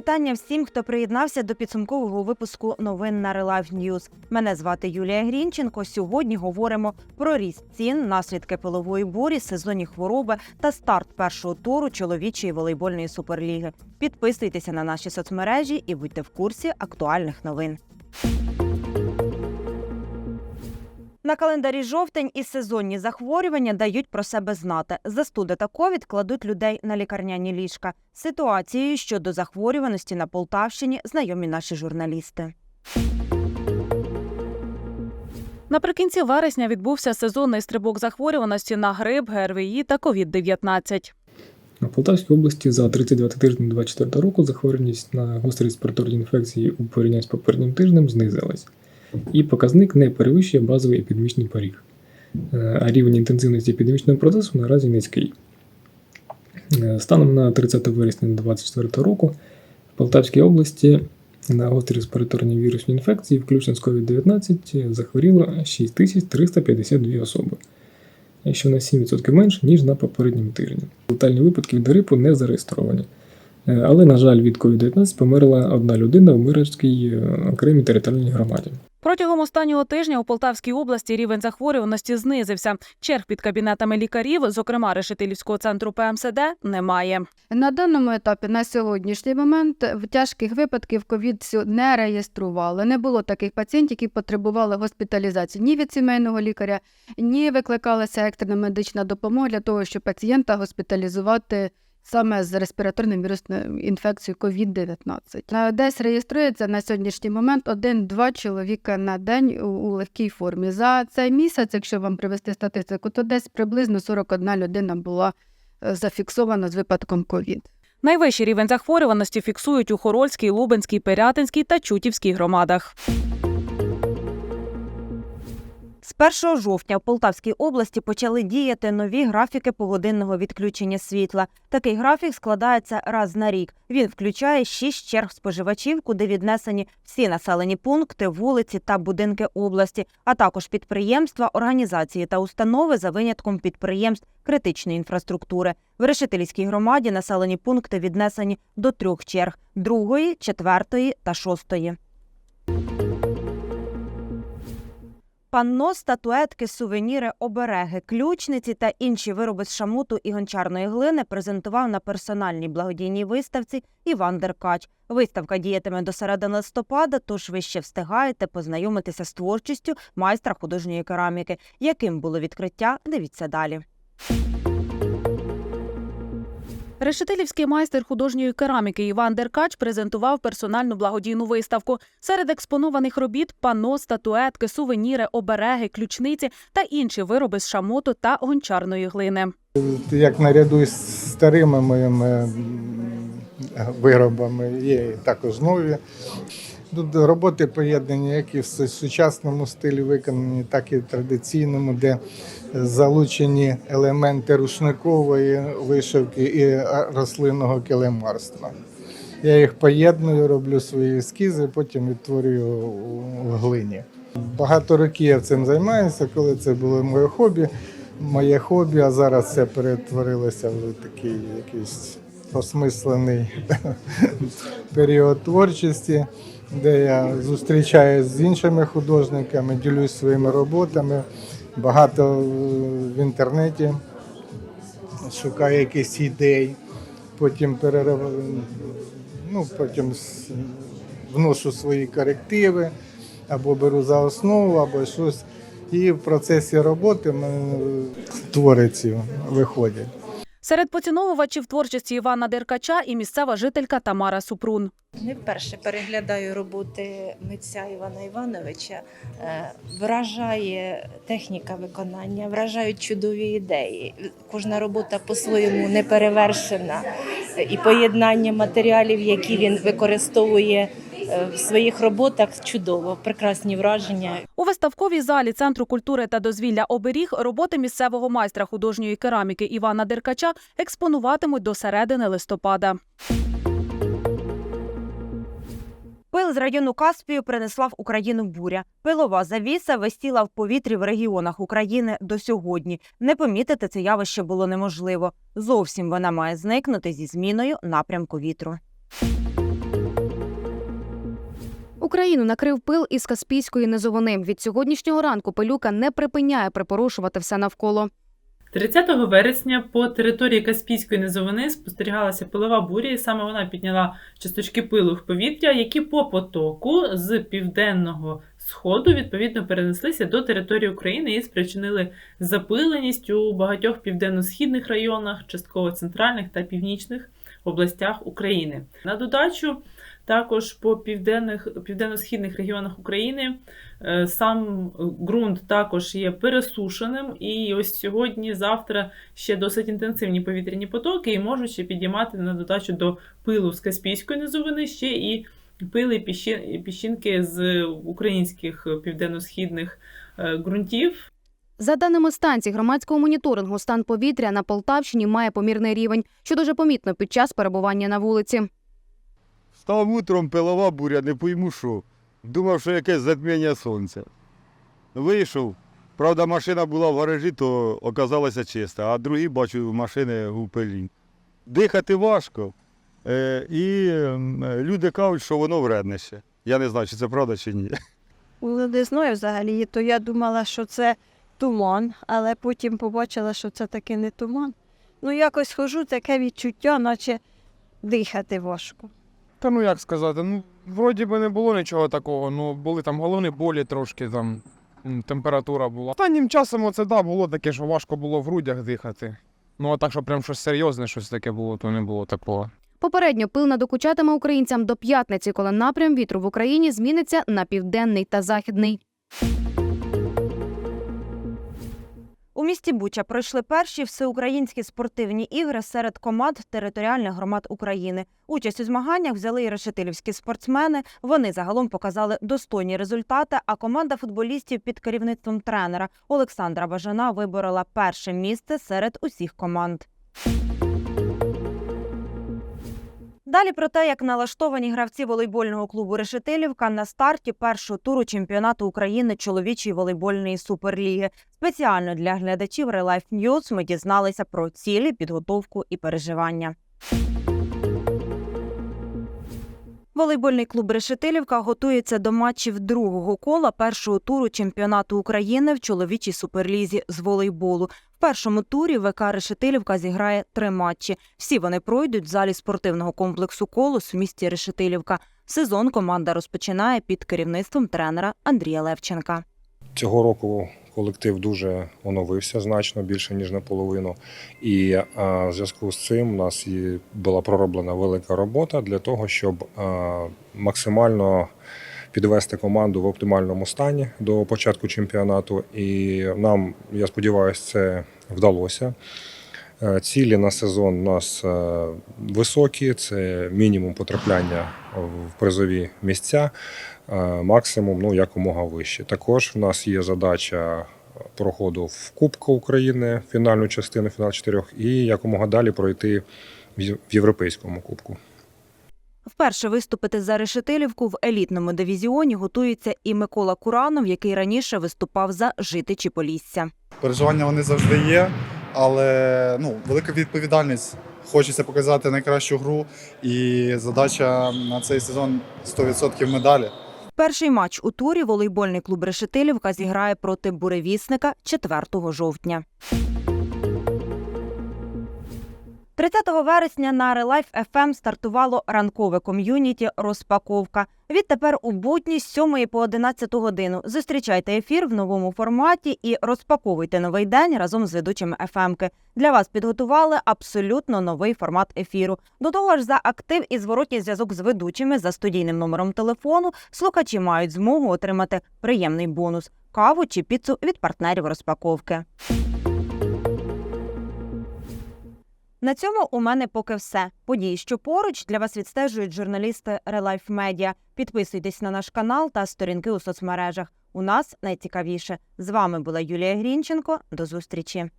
Вітання всім, хто приєднався до підсумкового випуску новин на Релайф News. Мене звати Юлія Грінченко. Сьогодні говоримо про ріст цін, наслідки пилової бурі, сезонні хвороби та старт першого туру чоловічої волейбольної суперліги. Підписуйтеся на наші соцмережі і будьте в курсі актуальних новин. На календарі жовтень і сезонні захворювання дають про себе знати. Застуда та ковід кладуть людей на лікарняні ліжка. Ситуацією щодо захворюваності на Полтавщині знайомі наші журналісти. Наприкінці вересня відбувся сезонний стрибок захворюваності на грип, ГРВІ та COVID-19. На Полтавській області за 39 тиждень 2024 року захворюваність на гострі респіраторні інфекції у порівнянні з попереднім тижнем знизилась, і показник не перевищує базовий епідемічний поріг. Е, А рівень інтенсивності епідемічного процесу наразі низький. Е, Станом на 30 вересня 2024 року в Полтавській області на гострі респіраторні вірусні інфекції, включно з COVID-19, захворіло 6352 особи що на 7% менше, ніж на попередньому тижні. Летальні випадки від грипу не зареєстровані. Е, Але, на жаль, від COVID-19 померла одна людина в Мирській е, окремій територіальній громаді. Протягом останнього тижня у Полтавській області рівень захворюваності знизився. Черг під кабінетами лікарів, зокрема Решетилівського центру ПМСД, немає. На даному етапі на сьогоднішній момент в тяжких випадків ковід не реєстрували. Не було таких пацієнтів, які потребували госпіталізації ні від сімейного лікаря, ні викликалася екстрена медична допомога для того, щоб пацієнта госпіталізувати саме з респіраторною вірусною інфекцією COVID-19. На- Десь реєструється на сьогоднішній момент один-два чоловіка на день у, легкій формі. За цей місяць, якщо вам привести статистику, то десь приблизно 41 людина була е, зафіксована з випадком ковід. Найвищий рівень захворюваності фіксують у Хорольській, Лубенській, Пирятинській та Чутівській громадах. З 1 жовтня в Полтавській області почали діяти нові графіки погодинного відключення світла. Такий графік складається раз на рік. Він включає шість черг споживачів, куди віднесені всі населені пункти, вулиці та будинки області, а також підприємства, організації та установи за винятком підприємств критичної інфраструктури. В Решетилівській громаді населені пункти віднесені до трьох черг: другої, четвертої та шостої. Панно, статуетки, сувеніри, обереги, ключниці та інші вироби з шамуту і гончарної глини презентував на персональній благодійній виставці Іван Деркач. Виставка діятиме до середини листопада, тож ви ще встигаєте познайомитися з творчістю майстра художньої кераміки. Яким було відкриття? Дивіться далі. Решетилівський майстер художньої кераміки Іван Деркач презентував персональну благодійну виставку. Серед експонованих робіт пано, статуетки, сувеніри, обереги, ключниці та інші вироби з шамоту та гончарної глини. як наряду з старими моїми виробами, є також нові. Тут роботи поєднані як і в сучасному стилі виконані, так і в традиційному, де залучені елементи рушникової вишивки і рослинного килимарства. Я їх поєдную, роблю свої ескізи, потім відтворюю у глині. Багато років я цим займаюся, коли це було моє хобі моє хобі, а зараз це перетворилося в такий якийсь осмислений період творчості, де я зустрічаюся з іншими художниками, ділюсь своїми роботами. Багато е, в інтернеті шукаю якісь ідей, потім перерив... ну, потім вношу свої корективи, або беру за основу, або щось. І в процесі роботи в мене твори виходять. Серед поціновувачів творчості Івана Деркача і місцева жителька Тамара Супрун. Не вперше переглядаю роботи митця Івана Івановича. Е, Вражає техніка виконання, вражають чудові ідеї. Кожна робота по-своєму неперевершена. І поєднання матеріалів, які він використовує в своїх роботах, чудово, прекрасні враження. У виставковій залі Центру культури та дозвілля оберіг роботи місцевого майстра художньої кераміки Івана Деркача експонуватимуть до середини листопада. Пил з району Каспію принесла в Україну буря. Пилова завіса висіла в повітрі в регіонах України до сьогодні. Не помітити це явище було неможливо. Зовсім вона має зникнути зі зміною напрямку вітру. Україну накрив пил із Каспійської низовини. Від сьогоднішнього ранку пилюка не припиняє припорошувати все навколо. 30 вересня по території Каспійської низовини спостерігалася пилова буря, і саме вона підняла часточки пилу в повітря, які по потоку з південного сходу відповідно перенеслися до території України і спричинили запиленість у багатьох південно-східних районах, частково центральних та північних областях України. На додачу також по південних південно-східних регіонах України Е, Сам ґрунт також є пересушеним, і ось сьогодні, завтра ще досить інтенсивні повітряні потоки і можуть ще підіймати на додачу до пилу з Каспійської низовини ще і пили піщи- піщинки з українських південно-східних е, ґрунтів. За даними станції громадського моніторингу, стан повітря на Полтавщині має помірний рівень, що дуже помітно під час перебування на вулиці. Став утром пилова буря, не пойму що. Думав, що якесь затміння сонця. Вийшов. Правда, машина була в гаражі, то оказалася чиста, а другі бачу машини у пилі. Дихати важко. Е, і люди кажуть, що воно вредне ще. Я не знаю, чи це правда, чи ні. Ну, Не знаю взагалі, то я думала, що це туман, але потім побачила, що це таки не туман. Ну, якось хожу, таке відчуття, наче дихати важко. Та ну як сказати, ну вроді би не було нічого такого, ну були там головні болі трошки, там температура була. Останнім часом оце да, було таке, що важко було в грудях дихати. Ну а так, що прям щось серйозне, щось таке було, то не було такого. Попередньо пил надокучатиме українцям до п'ятниці, коли напрям вітру в Україні зміниться на південний та західний. У місті Буча пройшли перші всеукраїнські спортивні ігри серед команд територіальних громад України. Участь у змаганнях взяли і решетилівські спортсмени. Вони загалом показали достойні результати. А команда футболістів під керівництвом тренера Олександра Бажана виборола перше місце серед усіх команд. Далі про те, як налаштовані гравці волейбольного клубу Решетилівка на старті першого туру чемпіонату України чоловічої волейбольної суперліги. Спеціально для глядачів Relife News ми дізналися про цілі, підготовку і переживання. Волейбольний клуб Решетилівка готується до матчів другого кола першого туру чемпіонату України в чоловічій суперлізі з волейболу. Першому турі ВК Решетилівка зіграє три матчі. Всі вони пройдуть в залі спортивного комплексу Колос в місті Решетилівка. Сезон команда розпочинає під керівництвом тренера Андрія Левченка. Цього року колектив дуже оновився значно більше ніж наполовину. І а, в зв'язку з цим у нас була пророблена велика робота для того, щоб а, максимально підвести команду в оптимальному стані до початку чемпіонату. І нам, я сподіваюся, це вдалося. Е, Цілі на сезон у нас е, високі, це мінімум потрапляння в призові місця, е, максимум ну, якомога вище. Також в нас є задача проходу в Кубку України, фінальну частину, фінал чотирьох, і якомога далі пройти в Європейському кубку. Вперше виступити за Решетилівку в елітному дивізіоні готується і Микола Куранов, який раніше виступав за Житичі Полісся. Переживання вони завжди є, але ну, велика відповідальність. Хочеться показати найкращу гру, і задача на цей сезон 100% медалі. Перший матч у турі волейбольний клуб Решетилівка зіграє проти буревісника 4 жовтня. 30 вересня на Релайф FM стартувало ранкове ком'юніті Розпаковка. Відтепер у будні з 7 по 11 годину. Зустрічайте ефір в новому форматі і розпаковуйте новий день разом з ведучими ФМки. Для вас підготували абсолютно новий формат ефіру. До того ж, за актив і зворотній зв'язок з ведучими за студійним номером телефону слухачі мають змогу отримати приємний бонус каву чи піцу від партнерів розпаковки. На цьому у мене поки все. Події, що поруч для вас відстежують журналісти Релайф Медіа. Підписуйтесь на наш канал та сторінки у соцмережах. У нас найцікавіше. З вами була Юлія Грінченко. До зустрічі.